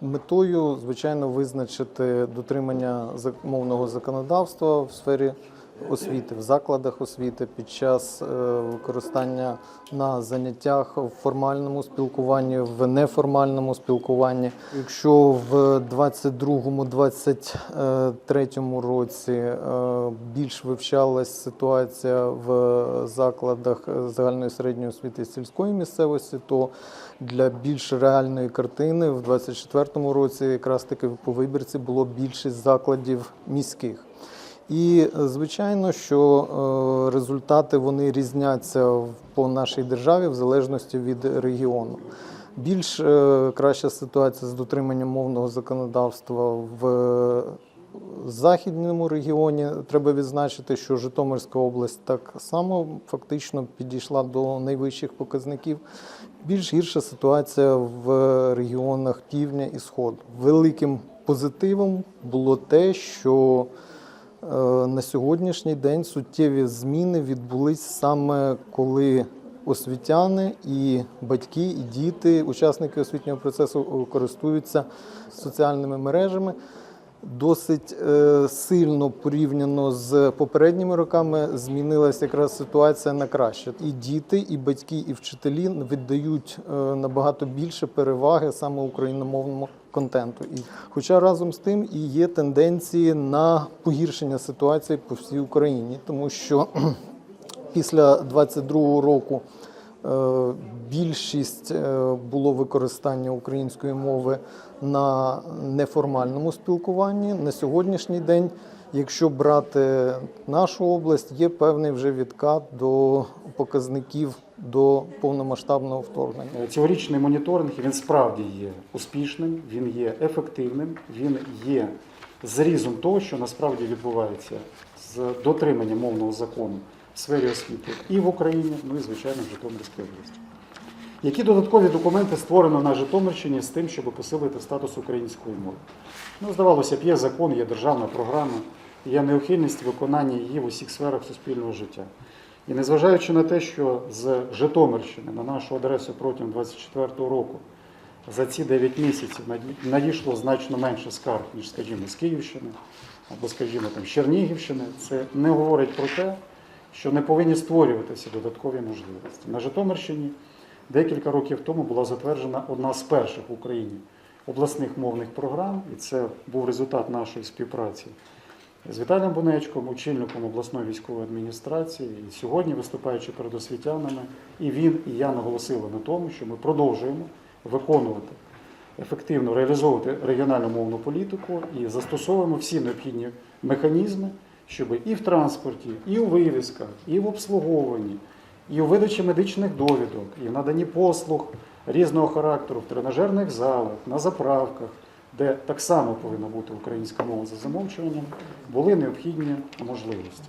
Метою, звичайно, визначити дотримання мовного законодавства в сфері освіти, в закладах освіти під час е, використання на заняттях в формальному спілкуванні, в неформальному спілкуванні. Якщо в 22-23 році е, більш вивчалась ситуація в закладах загальної середньої освіти сільської місцевості, то для більш реальної картини в 24 році якраз таки по вибірці було більшість закладів міських. І е, звичайно, що е, результати вони різняться по нашій державі в залежності від регіону. Більш е, краща ситуація з дотриманням мовного законодавства в західному регіоні. Треба відзначити, що Житомирська область так само фактично підійшла до найвищих показників. Більш гірша ситуація в регіонах півдня і сходу. Великим позитивом було те, що Е, На сьогоднішній день суттєві зміни відбулись саме коли освітяни і батьки, і діти, учасники освітнього процесу е, користуються соціальними мережами. Досить е, сильно порівняно з попередніми роками змінилася якраз ситуація на краще. І діти, і батьки, і вчителі віддають е, набагато більше переваги саме україномовному контенту. І хоча разом з тим і є тенденції на погіршення ситуації по всій Україні, тому що після 22-го року більшість е, було використання української мови на неформальному спілкуванні. На сьогоднішній день, якщо брати нашу область, є певний вже відкат до показників до повномасштабного вторгнення. Е, Цьогорічний моніторинг він справді є успішним, він є ефективним, він є зрізом того, що насправді відбувається з дотриманням мовного закону сфері освіти і в Україні, ну і звичайно в Житомирській області. Які додаткові документи створено на Житомирщині з тим, щоб посилити статус української мови? Ну, здавалося б, є закон, є державна програма, є необхідність виконання її в усіх сферах суспільного життя. І незважаючи на те, що з Житомирщини на нашу адресу протягом 2024 року за ці 9 місяців надійшло значно менше скарг, ніж, скажімо, з Київщини або, скажімо, там, з Чернігівщини, це не говорить про те, що не повинні створюватися додаткові можливості. На Житомирщині декілька років тому була затверджена одна з перших в Україні обласних мовних програм, і це був результат нашої співпраці з Віталієм Бунечком, очільником обласної військової адміністрації. І сьогодні, виступаючи перед освітянами, і він, і я наголосили на тому, що ми продовжуємо виконувати, ефективно реалізовувати регіональну мовну політику і застосовуємо всі необхідні механізми, щоб і в транспорті, і у вивісках, і в обслуговуванні, і у видачі медичних довідок, і в наданні послуг різного характеру в тренажерних залах, на заправках, де так само повинна бути українська мова за замовчуванням, були необхідні можливості.